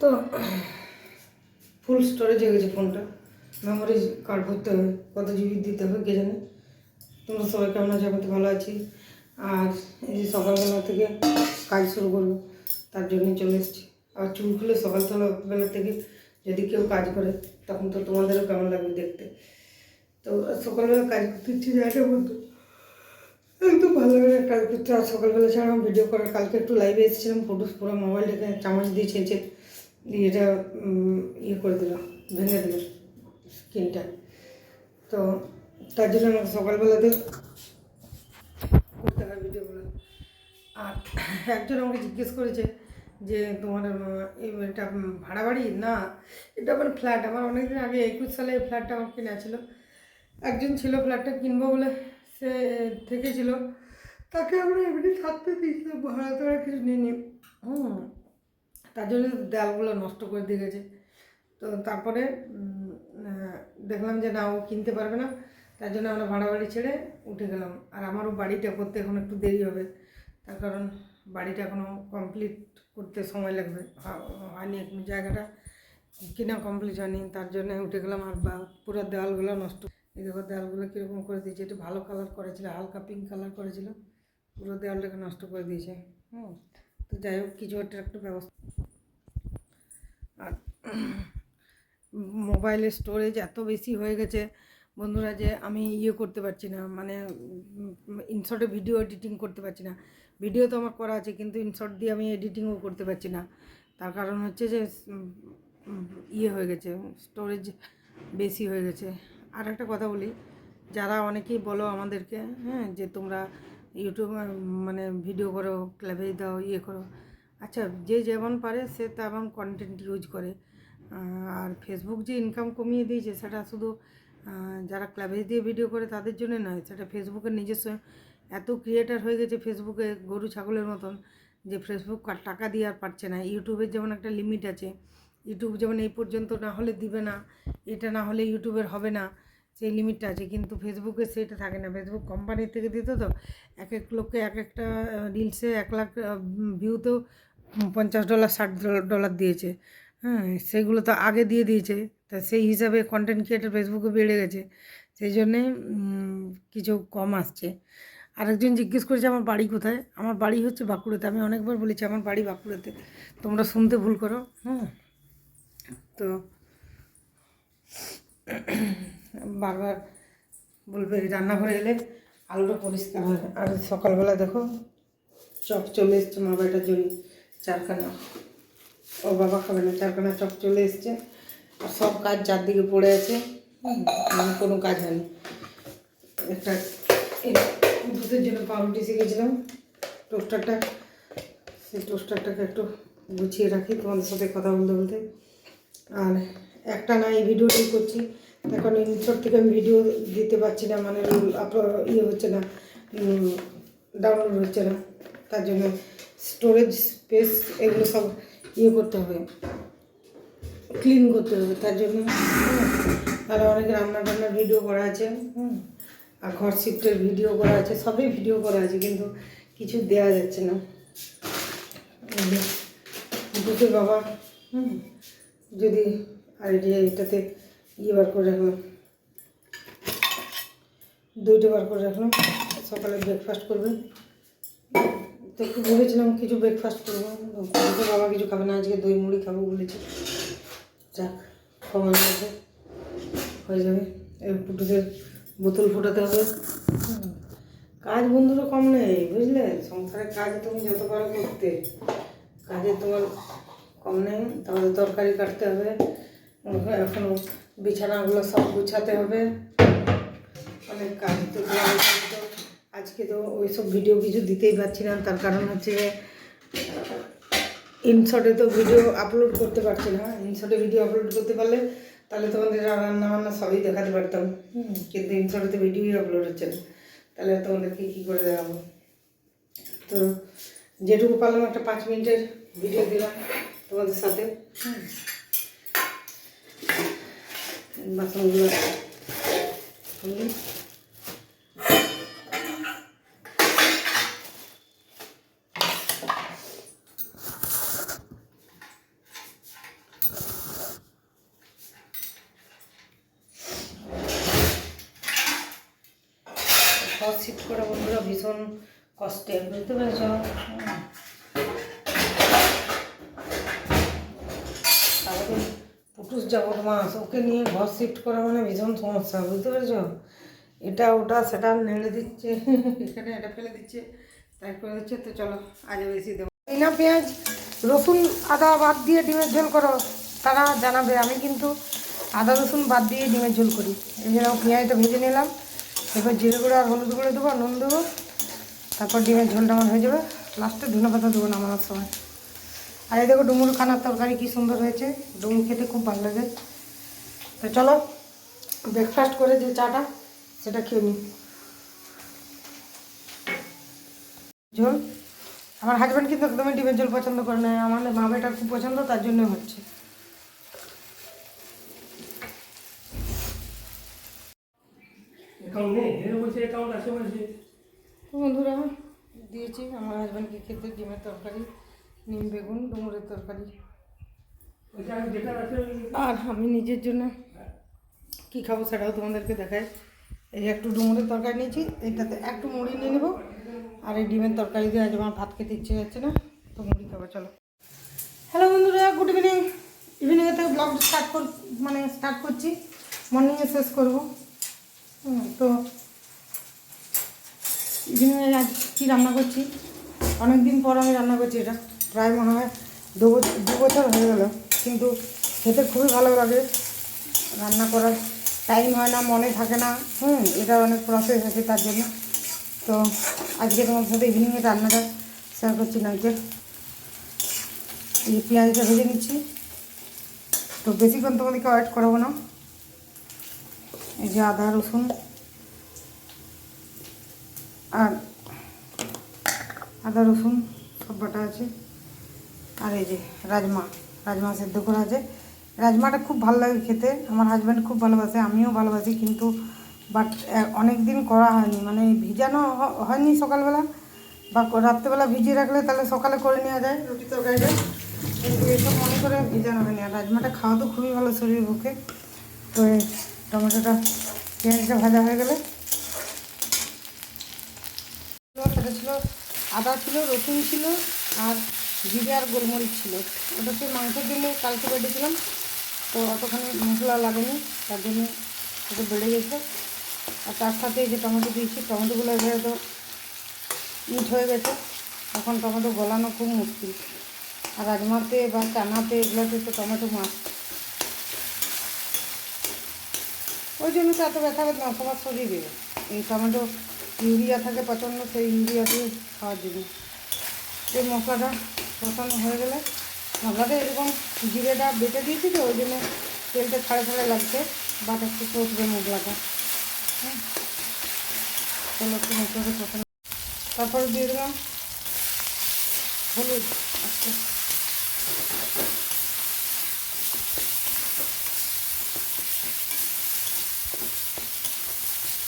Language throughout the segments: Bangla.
তো ফুল স্টোরেজ হয়ে গেছে ফোনটা মেমোরি কার্ড ভরতে হবে, কত জিবি দিতে হবে কে জানে। তোমরা সবাই কেমন আছো? আমি তো ভালো আছি। আর এই যে সকালবেলা থেকে কাজ শুরু করব, তার জন্যই চলে এসেছি। আর চুল খুলে সকাল বেলা থেকে যদি কেউ কাজ করে, তখন তো তোমাদেরও কেমন লাগবে দেখতে। তো সকালবেলা কাজ করতে ইচ্ছে যায় বন্ধু। একদম ভালো লাগে কাজ করতে। আর সকালবেলা ছাড়া ভিডিও করার, কালকে একটু লাইভে এসেছিলাম ফটো পুরো মোবাইল মোবাইলটাকে চামচ দিয়ে ছেঁচে। দিয়ে এটা ইয়ে করে দিল ভেঙে দিল স্ক্রিনটা তো তার জন্য আমাকে সকালবেলাতে করতে হয় ভিডিওগুলো আর একজন আমাকে জিজ্ঞেস করেছে যে, তোমার এটা ভাড়া বাড়ি? না, এটা আমার ফ্ল্যাট আমার অনেকদিন আগে একুশ সালে এই ফ্ল্যাটটা আমার কেনা ছিল। একজন ছিল ফ্ল্যাটটা কিনবো বলে সে থেকেছিল। তাকে আমরা এমনি থাকতে দিয়েছিলাম, ভাড়া তো আর কিছু নিয়ে হুম। তার জন্য দেয়ালগুলো নষ্ট করে দিয়ে গেছে। তো তারপরে দেখলাম যে না, ও কিনতে পারবে না। তার জন্য আমরা ভাড়া বাড়ি ছেড়ে উঠে গেলাম। আর আমারও বাড়িটা করতে এখন একটু দেরি হবে। তার কারণ বাড়িটা এখনও কমপ্লিট করতে সময় লাগবে। হয়নি এখন জায়গাটা। কিনা কমপ্লিট হয়নি। তার জন্য উঠে গেলাম আর পুরো দেওয়ালগুলো নষ্ট। এই দেখো দেওয়ালগুলো কীরকম করে দিয়েছে। একটু ভালো কালার করেছিল, হালকা পিঙ্ক কালার করেছিল। পুরো দেওয়ালটাকে নষ্ট করে দিয়েছে। হুম, তো যাই হোক, কিছু একটা একটু ব্যবস্থা মোবাইলের স্টোরেজ এত বেশি হয়ে গেছে। বন্ধুরা যে আমি ইয়ে করতে পারছি না মানে ইনশর্টে ভিডিও এডিটিং করতে পারছি না। ভিডিও তো আমার করা আছে, কিন্তু ইনশর্ট দিয়ে আমি এডিটিংও করতে পারছি না। তার কারণ হচ্ছে যে ইয়ে হয়ে গেছে স্টোরেজ বেশি হয়ে গেছে। আর একটা কথা বলি, যারা অনেকেই বলো আমাদেরকে হ্যাঁ যে তোমরা ইউটিউব মানে ভিডিও করো ক্লাবে দাও ইয়ে করো আচ্ছা যে যেমন পারে সে তেমন কন্টেন্ট ইউজ করে। আর ফেসবুক যে ইনকাম কমিয়ে দিয়েছে, সেটা শুধু যারা ক্লাবে দিয়ে ভিডিও করে তাদের জন্য নয়, সেটা ফেসবুকের নিজস্ব, এত ক্রিয়েটার হয়ে গেছে ফেসবুকে গরু, ছাগলের মতন, যে ফেসবুক টাকা দিয়ে আর পারছে না। ইউটিউবের যেমন একটা লিমিট আছে ইউটিউব যেমন এই পর্যন্ত না হলে দিবে না, এটা না হলে ইউটিউবের হবে না, সেই লিমিটটা আছে। কিন্তু ফেসবুকে সেটা থাকে না। ফেসবুক কোম্পানির থেকে দিত তো, এক এক লোককে এক একটা রিলসে এক লাখ ভিউতেও পঞ্চাশ ডলার ষাট ডলার দিয়েছে। হ্যাঁ সেগুলো তো আগে দিয়ে দিয়েছে। তা সেই হিসাবে কন্টেন্ট ক্রিয়েটার ফেসবুকে বেড়ে গেছে। সেই জন্যে কিছু কম আসছে। আরেকজন জিজ্ঞেস করেছে, আমার বাড়ি কোথায়? আমার বাড়ি হচ্ছে বাঁকুড়াতে। আমি অনেকবার বলেছি, আমার বাড়ি বাঁকুড়াতে। তোমরা শুনতে ভুল করো। হুম। তো বারবার বলবে, রান্নাঘরে এলে আলুটা পরিষ্কার হয়। আর সকালবেলা দেখো, চপ চলে এসছে মা বেটার জন্য চারখানা। ও বাবা খাবে না, চারখানা চপ চলে এসছে। সব কাজ চারদিকে পড়ে আছে। মানে কোনো কাজ হয়নি। একটা দুধের জন্য পাউরুটি শিখেছিলাম টোস্টারটা, সেই টোস্টারটাকে একটু গুছিয়ে রাখি, তোমাদের সাথে কথা বলতে বলতে। আর একটা না, এই ভিডিওটাই করছি। এখন ইনশট থেকে আমি ভিডিও দিতে পারছি না মানে ইয়ে হচ্ছে না ডাউনলোড হচ্ছে না। তার জন্য স্টোরেজ স্পেস এগুলো সব ইয়ে করতে হবে ক্লিন করতে হবে, তার জন্য আর অনেক রান্না টান্নার ভিডিও করা আছে, হুম, আর ঘর শিফটের ভিডিও করা আছে, সবই ভিডিও করা আছে, কিন্তু কিছু দেওয়া যাচ্ছে না। দুটো বাবা, হুম, যদি আর এটাতে ইয়ে বার করে রাখলাম, দুইটা বার করে রাখলাম, সকালে ব্রেকফাস্ট করবে তো একটু ভেবেছিলাম কিছু ব্রেকফাস্ট করব। দুটো বাবা, কিছু খাবে না, আজকে দই মুড়ি খাব, বলেছি। যাক সময় মধ্যে হয়ে যাবে। এবার পুটুদের বোতল ফোটাতে হবে। কাজ বন্ধুরা কম নেই, বুঝলে? সংসারের কাজ তুমি যত পারো করতে। কাজে তোমার কম নেই, তাহলে তরকারি কাটতে হবে। এখনও বিছানাগুলো সব গুছাতে হবে। অনেক কাজ তো আজকে তো- ওই সব ভিডিও কিছু দিতেই পারছি না তার কারণ হচ্ছে ইনশটে তো ভিডিও আপলোড করতে পারছি না। ইনশটে ভিডিও আপলোড করতে পারলে তাহলে তোমাদের রান্না বান্না সবই দেখাতে পারতাম। হুম, কিন্তু ইনশটে তো ভিডিওই আপলোড হচ্ছে না। তাহলে তোমাদেরকে কী করে দেখাবো? তো যেটুকু পারলাম একটা পাঁচ মিনিটের ভিডিও দিলাম তোমাদের সাথে। বাসনগুলো শিফট করা বন্ধুরা, ভীষণ কষ্টের বুঝতে পেরেছ? তারপরে পুটুস যাবত মাস, ওকে নিয়ে ঘর শিফট করা মানে ভীষণ সমস্যা, বুঝতে পেরেছ? এটা ওটা, সেটা নেড়ে দিচ্ছে, এখানে এটা ফেলে দিচ্ছে তাই করে দিচ্ছে তো চলো আজ বেশি দেবো। না পেঁয়াজ, রসুন, আদা বাদ দিয়ে ডিমের ঝোল করো, তারা জানাবে, আমি কিন্তু আদা, রসুন বাদ দিয়ে ডিমের ঝোল করি। জন্য পেঁয়াজটা ভেজে নিলাম। এবার জিরে গুঁড়ো আর হলুদ গুঁড়ো দেবো, নুন দেবো, তারপর ডিমের ঝোলটা আমার হয়ে যাবে। লাস্টে ধনে পাতা দেবো নামানোর সময়। আর এই দেখো ডুমুর খানার তরকারি কি সুন্দর হয়েছে। ডুমুর খেতে খুব ভালো লাগে। তো চলো ব্রেকফাস্ট করে যে চাটা, সেটা খেয়ে নিই। ঝোল? আমার হাজব্যান্ড কিন্তু একদমই ডিমের ঝোল পছন্দ করে না আমাদের মা বেটার খুব পছন্দ, তার জন্য হচ্ছে। অ্যাকাউন্ট নেই এর বলছে অ্যাকাউন্ট আছে বলছে। তো বন্ধুরা দিয়েছি আমার হাজব্যান্ডকে খেতে ডিমের তরকারি নিম বেগুন ডুমুরের তরকারি। যেটা আছে আর আমি নিজের জন্য কি খাব সেটাও তোমাদেরকে দেখাই। এই একটু ডুমুরের তরকারি নিয়েছি এটাতে একটু মুড়ি নিয়ে নেব। আর এই ডিমের তরকারি দিয়ে আজ আমার ভাত খেতে ইচ্ছে যাচ্ছে না তো মুড়ি খাব চলো। হ্যালো বন্ধুরা গুড ইভিনিং ইভিনিংয়ে থেকে ব্লগ স্টার্ট কর মানে স্টার্ট করছি। মর্নিংয়ে শেষ করব। তো ইভিনিংয়ে আজ কী রান্না করছি? অনেক দিন পর আমি রান্না করছি, এটা প্রায় মনে হয় দু বছর হয়ে গেল, কিন্তু খেতে খুবই ভালো লাগে। রান্না করার টাইম হয় না, মনে থাকে না, হুম, এটা অনেক প্রসেস আছে তার জন্য। তো আজকে তোমার সাথে ইভিনিংয়ে রান্নাটা শেয়ার করছি না যে, এই পেঁয়াজটা ভেজে নিচ্ছি। তো বেশিক্ষণ তোমাদেরকে ওয়েট করাবো না। এই যে আদা, রসুন আর আদা, রসুন সব বাটা আছে। আর এই যে রাজমা রাজমা সেদ্ধ করা আছে। রাজমাটা খুব ভালো লাগে খেতে। আমার হাজব্যান্ড খুব ভালোবাসে, আমিও ভালোবাসি কিন্তু বাট অনেক দিন করা হয়নি। মানে ভিজানো হয়নি সকালবেলা। বা রাত্রেবেলা ভিজিয়ে রাখলে তাহলে সকালে করে নেওয়া যায় রুটি তরকারিটা। কিন্তু এসব মনে করে ভিজানো হয়নি। আর রাজমাটা খাওয়া তো খুবই ভালো শরীর পক্ষে। তো টমেটোটা পেঁয়াজটা ভাজা হয়ে গেলে সেটা ছিল, আদা ছিল, রসুন ছিল আর জিরে আর গোলমরিচ ছিল। ওটা সেই মাংসের জন্য কালকে বেটেছিলাম, তো অতখানি মশলা লাগেনি, তার জন্য একটু বেড়ে গেছে। আর তার সাথে যে টমেটো দিয়েছি, টমেটোগুলো এবারে তো ইট হয়ে গেছে। এখন টমেটো গলানো খুব মুশকিল। আর রাজমাতে বা চানাতে এগুলোতে তো টমেটো মাছ ওই জন্য তো এত ব্যথা বেদনা সবার শরীরে এই টমেটো ইউরিয়া থাকে প্রচণ্ড সেই ইউরিয়া দিয়ে খাওয়ার জন্য। এই মশলাটা কষানো হয়ে গেলে মশলাটা এরকম জিরেটা বেটে দিয়েছি তো, ওই জন্য তেলটা ছাড়া ছাড়া লাগছে। বাট একটু কষবে মশলাটা। হ্যাঁ। মশলাটা তারপরে দিয়ে দিলাম হলুদ। আচ্ছা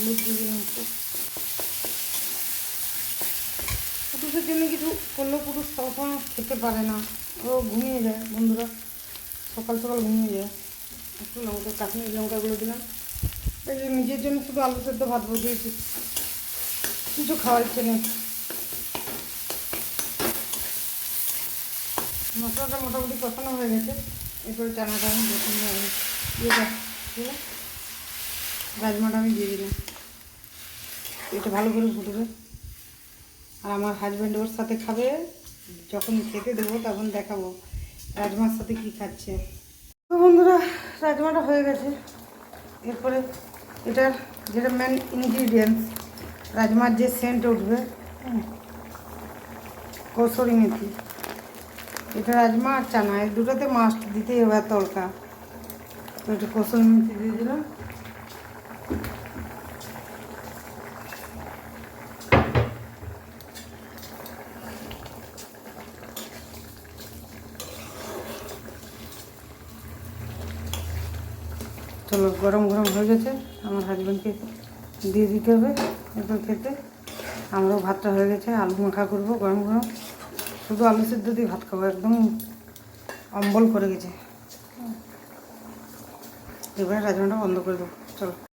হলুদ দিয়ে পুরুষের জন্য কিছু করলেও পুরুষ সবসময় খেতে পারে না। ও ঘুমিয়ে যায়, বন্ধুরা। সকাল সকাল ঘুমিয়ে যায়। একটু লঙ্কা কাশ্মীরি লঙ্কাগুলো দিলাম। এই যে নিজের জন্য শুধু আলু সেদ্ধ ভাত বসিয়েছি। কিছু খাওয়ার ইচ্ছে নেই। মশলাটা মোটামুটি কষানো হয়ে গেছে। এরপরে চানাটা আমি দিলাম রাজমাটা আমি দিয়ে দিলাম। এটা ভালো করে ফুটবে। আর আমার হাজব্যান্ড ওর সাথে খাবে, যখন খেতে দেবো তখন দেখাবো রাজমার সাথে কি খাচ্ছে। তো বন্ধুরা, রাজমাটা হয়ে গেছে। এরপরে এটার যেটা মেন ইনগ্রিডিয়েন্টস রাজমার যে সেন্ট উঠবে কসুরি মেথি। এটা রাজমা আর চানা, এই দুটোতে মাস্ট দিতেই হবে তড়কা। তো একটু কসুরি মেথি দিয়ে দিলাম। চলো, গরম গরম হয়ে গেছে। আমার হাজব্যান্ডকে দিয়ে দিতে হবে এরপর খেতে। আমরাও ভাতটা হয়ে গেছে, আলু মাখা করব, গরম গরম। শুধু আলু সিদ্ধ দিয়ে ভাত খাব, একদম অম্বল করে গেছে। এবারে রাজমাটা বন্ধ করে দেবো, চলো।